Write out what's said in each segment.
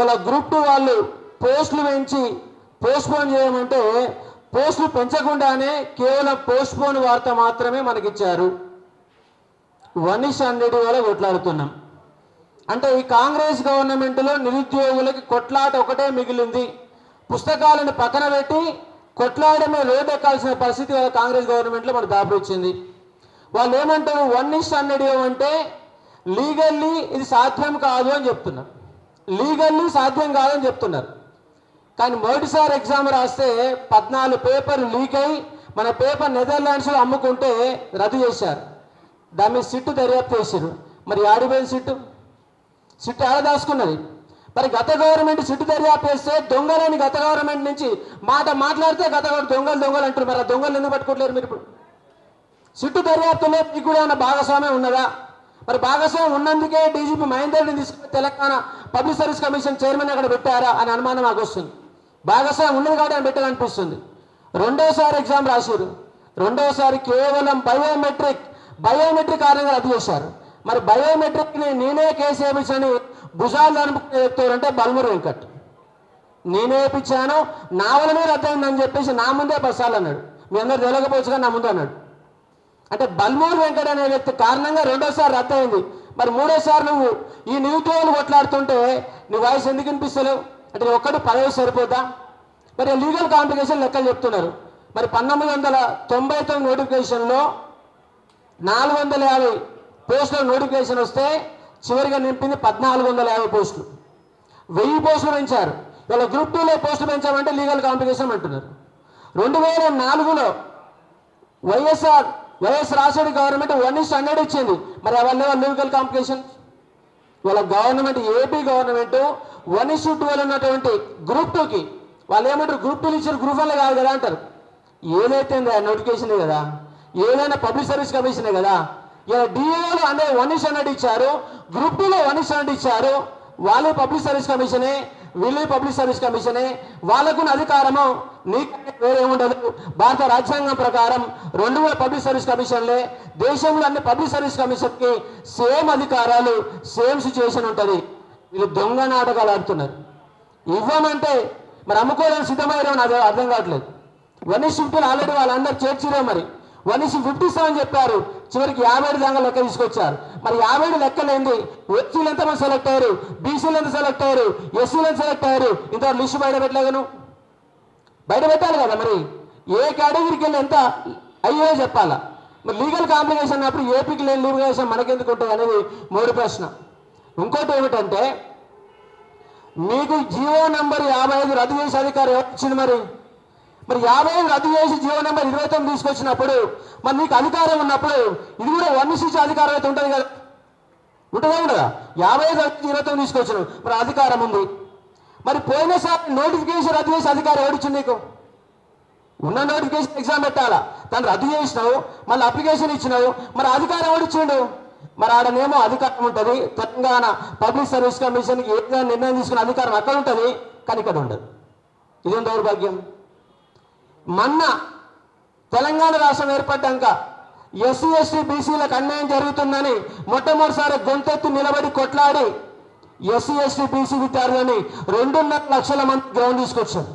ఇవాళ group two వాళ్ళు పోస్టులు పెంచి పోస్ట్పోన్ చేయమంటే పోస్టులు పెంచకుండానే కేవలం పోస్ట్పోన్ వార్త మాత్రమే మనకిచ్చారు. వన్ ఇస్ హండ్రెడ్ వల్ల కొట్లాడుతున్నాం. అంటే ఈ కాంగ్రెస్ గవర్నమెంట్లో నిరుద్యోగులకి కొట్లాట ఒకటే మిగిలింది. పుస్తకాలను పక్కన పెట్టి కొట్లాడమే రోడ్డు ఎక్కాల్సిన పరిస్థితి వాళ్ళ కాంగ్రెస్ గవర్నమెంట్లో మనకు దాపరిచ్చింది. వాళ్ళు ఏమంటారు వన్ ఇస్ హండ్రెడ్ అంటే లీగల్లీ ఇది సాధ్యం కాదు అని చెప్తున్నారు. లీగల్లీ సాధ్యం కాదని చెప్తున్నారు. కానీ మొదటిసారి ఎగ్జామ్ రాస్తే పద్నాలుగు పేపర్లు లీక్ అయి మన పేపర్ నెదర్లాండ్స్లో అమ్ముకుంటే రద్దు చేశారు. దాని మీద సిట్టు దర్యాప్తు చేశారు. మరి ఆడిపోయిన సిట్టు? సిట్టు ఆడ దాచుకున్నది? మరి గత గవర్నమెంట్ సిట్టు దర్యాప్తు చేస్తే దొంగలని గత గవర్నమెంట్ నుంచి మాట మాట్లాడితే గత దొంగలు దొంగలు అంటారు మరి ఆ దొంగలు ఎందుకు పట్టుకోవట్లేరు మీరు ఇప్పుడు? సిట్టు దర్యాప్తులో మీకు కూడా ఏమైనా భాగస్వామ్యం ఉన్నదా? మరి భాగస్వామ్యం ఉన్నందుకే డీజీపీ మహేందర్ని తీసుకుని Telangana public service commission chairman అక్కడ పెట్టారా అని అనుమానం నాకు వస్తుంది. భాగస్వామి ఉన్నది కాబట్టి ఆయన పెట్టాలనిపిస్తుంది. రెండోసారి ఎగ్జామ్ రాశారు. రెండోసారి కేవలం బయోమెట్రిక్ బయోమెట్రిక్ కారణంగా రద్దు చేశారు. మరి బయోమెట్రిక్ని నేనే కేసు వేయించని భుజాలు అనుకునే చెప్తారంటే బల్మూరు వెంకట్. నేనే వేయించాను నా వల్లనే రద్దయిందని చెప్పేసి నా ముందే బస్సాలు అన్నాడు. మీ అందరు తెలియకపోవచ్చు కానీ నా ముందు అన్నాడు. అంటే బల్మూరు వెంకట్ అనే వ్యక్తి కారణంగా రెండోసారి రద్దయింది మరి మూడోసారి నువ్వు ఈ నిరుద్యోగులు కొట్లాడుతుంటే నీ వాయిస్ ఎందుకు వినిపిస్తలేవు? అంటే ఒక్కటి పదవి సరిపోతా మరి లీగల్ కాంప్లికేషన్ లెక్కలు చెప్తున్నారు. మరి పంతొమ్మిది వందల తొంభై తొమ్మిది నోటిఫికేషన్లో నాలుగు వందల యాభై పోస్టుల నోటిఫికేషన్ వస్తే చివరిగా నింపింది పద్నాలుగు వందల యాభై పోస్టులు. వెయ్యి పోస్టులు పెంచారు. ఇలా గ్రూప్ టూలో పోస్టులు పెంచామంటే లీగల్ కాంప్లికేషన్ అంటున్నారు. రెండు వేల నాలుగులో YSR YS Rajasekhara government one is hundred ఇచ్చింది. మరి అవన్నీ లీగల్ కాంప్లికేషన్ వాళ్ళ government AP government one is twelve ఉన్నటువంటి గ్రూప్ టూకి వాళ్ళు ఏమంటారు? గ్రూప్ టూలు ఇచ్చారు గ్రూప్ వన్లో కాదు కదా అంటారు. ఏదైతే నోటిఫికేషన్ కదా? ఏదైనా పబ్లిక్ సర్వీస్ కమిషనే కదా? ఇలా డిఓలు అనే వన్ ఇస్ హండ్రెడ్ ఇచ్చారు గ్రూప్ టూలో వన్ ఇస్ హండ్రెడ్ ఇచ్చారు వాళ్ళు పబ్లిక్ సర్వీస్ కమిషనే వీళ్ళు పబ్లిక్ సర్వీస్ కమిషనే. వాళ్ళకున్న అధికారము నీకు వేరే ఉండదు. భారత రాజ్యాంగం ప్రకారం రెండు వేల పబ్లిక్ సర్వీస్ కమిషన్లే. దేశంలో అన్ని పబ్లిక్ సర్వీస్ కమిషన్కి సేమ్ అధికారాలు సేమ్ సిచ్యువేషన్ ఉంటుంది. వీళ్ళు దొంగ నాటకాలు ఆడుతున్నారు. ఇవ్వమంటే మరి అమ్ముకోవడానికి సిద్ధమయ్యారో నాకు అర్థం కావట్లేదు. వన్ ఇస్ ఆల్రెడీ వాళ్ళందరూ చేర్చిరే మరి. వన్ ఇస్ ఫిఫ్టీ సెవెన్ చెప్పారు. చివరికి యాభై ఏడు దాకా లెక్క తీసుకొచ్చారు. మరి యాభై ఏడు లెక్కలేంది ఎస్సీలు ఎంతమంది సెలెక్ట్ అయ్యారు? బీసీలు ఎంత సెలెక్ట్ అయ్యారు? ఎస్సీలు ఎంత సెలెక్ట్ అయ్యారు? ఇంత లిస్టు బయట పెట్టలేగను బయట పెట్టాలి కదా మరి? ఏ కేటగిరీకి వెళ్ళి ఎంత? అయ్యో చెప్పాలా? మరి లీగల్ కాంప్లికేషన్ అన్నప్పుడు ఏపీకి లేని లీగల్ మనకెందుకు ఉంటుంది అనేది మూడు ప్రశ్న. ఇంకోటి ఏమిటంటే మీకు జియో నంబర్ యాభై ఐదు రద్దు చేసే అధికారం ఎవరు ఇచ్చింది మరి? మరి యాభై రద్దు చేసి జీవో నెంబర్ ఇరవై తొమ్మిది తీసుకొచ్చినప్పుడు మరి నీకు అధికారం ఉన్నప్పుడు ఇది కూడా వన్ ఇచ్చే అధికారం అయితే ఉంటుంది కదా? ఉంటుందా ఉండదా? యాభై రద్దు ఇరవై తొమ్మిది తీసుకొచ్చాను మరి అధికారం ఉంది. మరి పోయినసారి నోటిఫికేషన్ రద్దు చేసి అధికారం ఎవరిచ్చింది నీకు? ఉన్న నోటిఫికేషన్ ఎగ్జామ్ పెట్టాలా? దాన్ని రద్దు చేసినావు మళ్ళీ అప్లికేషన్ ఇచ్చినావు మరి అధికారం ఎవరిచ్చిండు మరి ఆడనేమో అధికారం ఉంటుంది తెలంగాణ పబ్లిక్ సర్వీస్ కమిషన్కి ఏదైనా నిర్ణయం తీసుకునే అధికారం అక్కడ ఉంటుంది కానీ ఇక్కడ ఉండదు. ఇదేం దౌర్భాగ్యం? మొన్న తెలంగాణ రాష్ట్రం ఏర్పడ్డాక ఎస్సీ ఎస్టీ బీసీలకు అన్యాయం జరుగుతుందని మొట్టమొదటిసారి గొంతెత్తి నిలబడి కొట్లాడి ఎస్సీ ఎస్టీ బీసీ విద్యార్థులని రెండున్నర లక్షల మంది గ్రౌండ్ తీసుకొచ్చారు.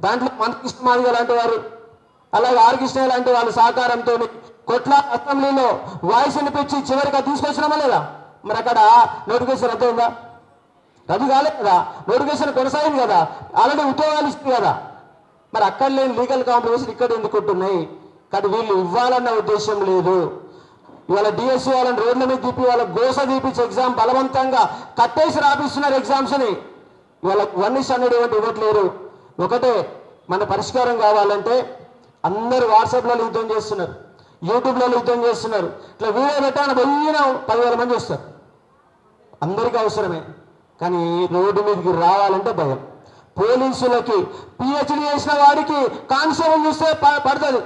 దాంట్లో మంత్రి మాదిగ లాంటి వారు అలాగే ఆర్కృష్ణ లాంటి వాళ్ళ సహకారంతో కొట్లా అసెంబ్లీలో వాయిస్ వినిపించి చివరిగా తీసుకొచ్చినామా లేదా? మరి అక్కడ నోటిఫికేషన్ రద్దు ఉందా రద్దు కాలేదు కదా? నోటిఫికేషన్ కొనసాగింది కదా? ఆల్రెడీ ఉద్యోగాలు ఇస్తుంది కదా? మరి అక్కడ లేని లీగల్ కాంప్లికేషన్ ఇక్కడ ఎందుకు ఉంటున్నాయి? కానీ వీళ్ళు ఇవ్వాలన్న ఉద్దేశం లేదు. ఇవాళ డిఎస్సి వాళ్ళని రోడ్ల మీద తీపి వాళ్ళ గోస తీపించి ఎగ్జామ్ బలవంతంగా కట్టేసి రాపిస్తున్నారు ఎగ్జామ్స్ని ఇవాళ వన్ ఇస్ హండ్రెడ్ ఇవ్వండి ఇవ్వట్లేరు ఒకటే మన పరిష్కారం కావాలంటే అందరూ వాట్సాప్లో యుద్ధం చేస్తున్నారు. యూట్యూబ్లో యుద్ధం చేస్తున్నారు. ఇట్లా వీడియో పెట్టాలని పోయిన పదివేల మంది వస్తారు. అందరికీ అవసరమే. కానీ రోడ్డు మీదకి రావాలంటే భయం. పోలీసులకి పిహెచ్డి చేసిన వాడికి కానిస్టేబుల్ చూస్తే ప- పడుతుంది.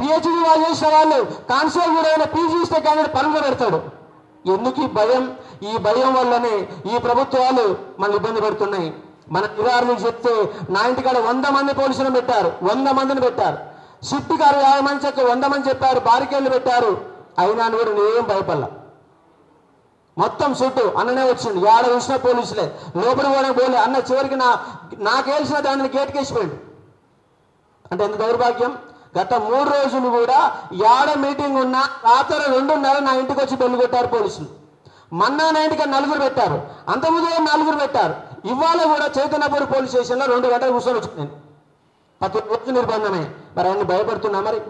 పిహెచ్డి వాళ్ళు చేసిన వాళ్ళు కానిస్టేబుల్ కూడా పీజీ ఇస్తే కానీ పనులు పెడతాడు. ఎందుకు ఈ భయం? ఈ భయం వల్లనే ఈ ప్రభుత్వాలు మనల్ని ఇబ్బంది పెడుతున్నాయి. మన నివారణకు చెప్తే నా ఇంటికాడ వంద మంది పోలీసులను పెట్టారు. వంద మందిని పెట్టారు. షిఫ్ట్ గారు యాభై మంది చెప్పి వంద మంది చెప్పారు. బారికేళ్ళు పెట్టారు. అయినా కూడా నేనేం భయపడలా. మొత్తం చుట్టూ అన్ననే వచ్చిండు ఏడ చూసిన పోలీసులే. లోపలి కూడా పోలే. అన్న చివరికి నా నాకేల్సిన దానిని గేట్కేసిపోయిండు. అంటే ఎంత దౌర్భాగ్యం? గత మూడు రోజులు కూడా ఏడ మీటింగ్ ఉన్నా రాత్రి రెండున్నర నా ఇంటికి వచ్చి బెల్లు కొట్టారు పోలీసులు. మన్నా నా ఇంటికి నలుగురు పెట్టారు. అంతకుముందు నలుగురు పెట్టారు. ఇవాళ కూడా చైతన్యపూర్ పోలీస్ స్టేషన్లో రెండు గంటలు కూర్చొని వచ్చి నేను. రోజు నిర్బంధమే. మరి అన్ని భయపడుతున్నా మరి?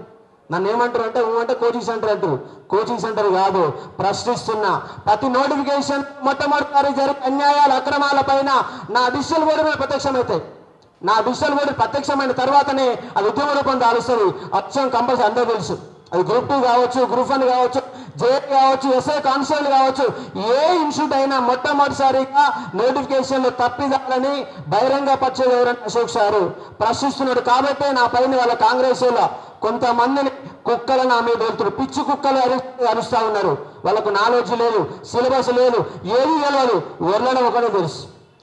నన్ను ఏమంటారు అంటే ఊ అంటే కోచింగ్ సెంటర్ అంటారు. కోచింగ్ సెంటర్ కాదు. ప్రశ్నిస్తున్నా. ప్రతి నోటిఫికేషన్ మొట్టమొదటిసారి జరిగే అన్యాయాలు అక్రమాల పైన నా డిజిటల్ బోర్డు మీద ప్రత్యక్షమవుతాయి నా డిజిటల్ బోర్డు ప్రత్యక్షమైన తర్వాతనే అది ఉద్యమ రూపం దాలుస్తుంది. అచ్చం కంపల్సరీ అందరూ తెలుసు. అది గ్రూప్ టూ కావచ్చు గ్రూప్ వన్ కావచ్చు జే కావచ్చు ఎస్ఐ కానిస్టేబుల్ కావచ్చు ఏ ఇన్స్టిట్యూట్ అయినా మొట్టమొదటిసారిగా నోటిఫికేషన్లు తప్పిదాలని బహిరంగ పరిచయం ఎవరంటే అశోక్ సారు. ప్రశ్నిస్తున్నాడు కాబట్టి నా పైన వాళ్ళ కాంగ్రెస్ కొంతమందిని కుక్కలు నా మీద వెళ్తున్నారు పిచ్చి కుక్కలు అరి అరుస్తా ఉన్నారు. వాళ్ళకు నాలెడ్జ్ లేదు సిలబస్ లేదు ఏది తెలియదు వెళ్ళడం ఒకటే తెలుసు.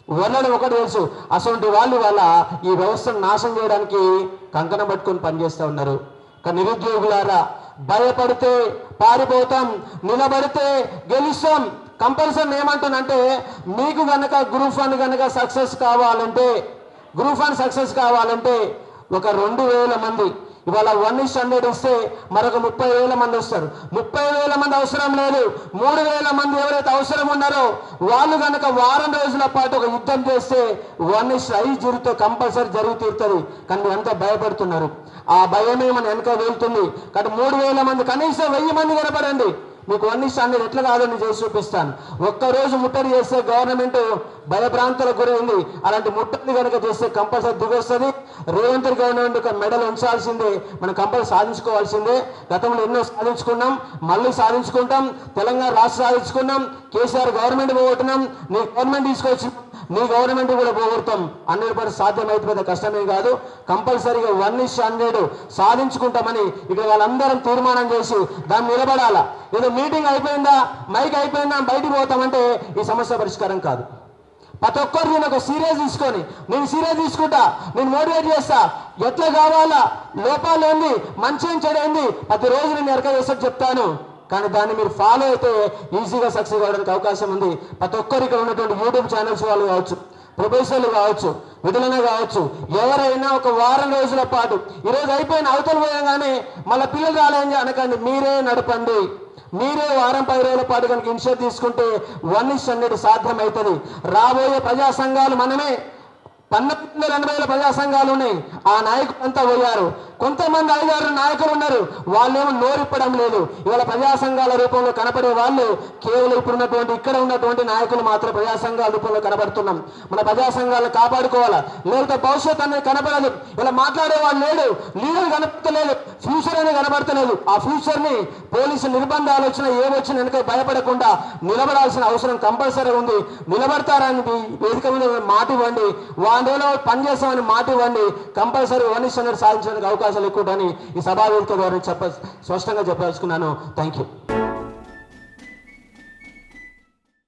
వెళ్ళడం ఒకటి తెలుసు. అటువంటి వాళ్ళు వాళ్ళ ఈ వ్యవస్థను నాశనం చేయడానికి కంకణం పట్టుకొని పనిచేస్తూ ఉన్నారు. నిరుద్యోగులారా భయపడితే పారిపోతాం నిలబడితే గెలుస్తాం. కంపల్సరీ ఏమంటానంటే మీకు గనక గ్రూప్ వన్ కనుక సక్సెస్ కావాలంటే గ్రూప్ వన్ సక్సెస్ కావాలంటే ఒక రెండు వేల మంది ఇవాళ వన్ ఇస్ హండ్రెడ్ ఇస్తే మరొక ముప్పై వేల మంది వస్తారు. ముప్పై వేల మంది అవసరం లేదు. మూడు వేల మంది ఎవరైతే అవసరం ఉన్నారో వాళ్ళు కనుక వారం రోజుల పాటు ఒక యుద్ధం చేస్తే వన్ ఇస్ ఐదు జరుగుతూ కంపల్సరీ జరుగు తీరుతుంది. కానీ ఎంత భయపడుతున్నారు? ఆ భయమే మన వెనక వెళ్తుంది. కాబట్టి మూడు వేల మంది కనీసం వెయ్యి మంది కనపడండి. మీకు వన్ ఇస్ ఎట్లా కాదని చేసి చూపిస్తాను. ఒక్కరోజు ముట్టడి చేస్తే గవర్నమెంట్ భయభ్రాంతులకు గురైంది అలాంటి ముట్టడి కనుక చేస్తే కంపల్సరీ దిగొస్తుంది. రేవంత్ గవర్నమెంట్ ఒక మెడల్ ఉంచాల్సిందే. మనం కంపల్సరీ సాధించుకోవాల్సిందే. గతంలో ఎన్నో సాధించుకున్నాం. మళ్ళీ సాధించుకుంటాం. తెలంగాణ రాష్ట్ర సాధించుకున్నాం. కేసీఆర్ గవర్నమెంట్ పోగొట్టినాం. నీ గవర్నమెంట్ తీసుకొచ్చి నీ గవర్నమెంట్ కూడా పోగొడతాం హండ్రెడ్ పర్సెంట్ సాధ్యం పెద్ద కష్టమే కాదు. కంపల్సరీగా వన్ ఇస్ హండ్రెడ్ సాధించుకుంటామని ఇక్కడ వాళ్ళందరం తీర్మానం చేసి దాన్ని నిలబడాలా. ఏదో మీటింగ్ అయిపోయిందా? మైక్ అయిపోయిందా? బయటికి పోతామంటే ఈ సమస్య పరిష్కారం కాదు. ప్రతి ఒక్కరు నేను ఒక సీరియస్ తీసుకొని నేను సీరియస్ తీసుకుంటా నేను మోటివేట్ చేస్తా. ఎట్లా కావాలా? లోపాలు ఏంది? మంచి ఏం చెడు ఏంది? ప్రతిరోజు నేను ఎరక చేసేట్టు చెప్తాను. కానీ దాన్ని మీరు ఫాలో అయితే ఈజీగా సక్సెస్ అవ్వడానికి అవకాశం ఉంది. ప్రతి ఒక్కరు ఇక్కడ ఉన్నటువంటి యూట్యూబ్ ఛానల్స్ వాళ్ళు కావచ్చు ప్రొఫెసర్లు కావచ్చు విధులనే కావచ్చు ఎవరైనా ఒక వారం రోజుల పాటు ఈరోజు అయిపోయిన అవతల పోయంగానే మళ్ళీ పిల్లలు రాలేని అనకండి మీరే నడపండి. మీరే వారం పది రోజుల పాటు కనుక ఇనిషియేట్ తీసుకుంటే వన్ ఇస్ హండ్రెడ్ సాధ్యమవుతుంది. రాబోయే ప్రజా సంఘాలు మనమే పంతొమ్మిది రెండు వేల ప్రజా సంఘాలు ఉన్నాయి. ఆ నాయకులు అంతా పోయారు. కొంతమంది ఐదారు నాయకులు ఉన్నారు. వాళ్ళేమో నోరిప్పడం లేదు. ఇవాళ ప్రజా సంఘాల రూపంలో కనపడే వాళ్ళు కేవలం ఇప్పుడు ఉన్నటువంటి ఇక్కడ ఉన్నటువంటి నాయకులు మాత్రం ప్రజా సంఘాల రూపంలో కనబడుతున్నాం. మన ప్రజా సంఘాలను కాపాడుకోవాలా? లేకపోతే భవిష్యత్ అనేది కనపడదు. ఇలా మాట్లాడే వాళ్ళు లేడు. లీడర్ కనపడలేదు ఫ్యూచర్ అనేది కనబడతలేదు ఆ ఫ్యూచర్ని పోలీసు నిర్బంధాలు వచ్చినా ఏమొచ్చినా వెనక భయపడకుండా నిలబడాల్సిన అవసరం కంపల్సరీ ఉంది. నిలబడతారని వేదిక మీద మాట ఇవ్వండి. వారం పని పనిచేస్తామని మాట ఇవ్వండి. కంపల్సరీ వన్ ఇస్ సాధించడానికి అవకాశాలు ఎక్కువ ఈ సభా వేదిక ద్వారా చెప్ప స్పష్టంగా చెప్పదలుచుకున్నాను. Thank you